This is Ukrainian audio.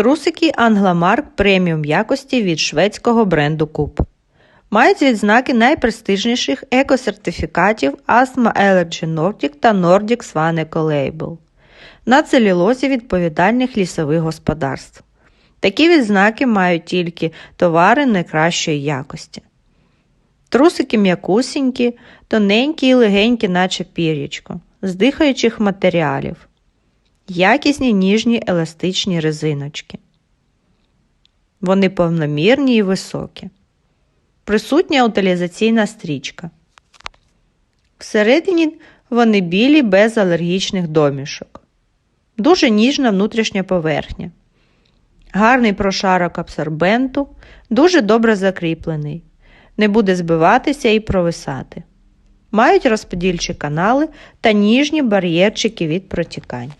Трусики Anglamark преміум якості від шведського бренду Куб. Мають відзнаки найпрестижніших екосертифікатів Asthma Allergy Nordic та Nordic Swan Eco Label на целюлозі відповідальних лісових господарств. Такі відзнаки мають тільки товари найкращої якості. Трусики м'якусінькі, тоненькі і легенькі, наче пір'ячко, з дихаючих матеріалів. Якісні ніжні еластичні резиночки. Вони повномірні і високі. Присутня утилізаційна стрічка. Всередині вони білі без алергічних домішок. Дуже ніжна внутрішня поверхня. Гарний прошарок абсорбенту, дуже добре закріплений. Не буде збиватися і провисати. Мають розподільчі канали та ніжні бар'єрчики від протікань.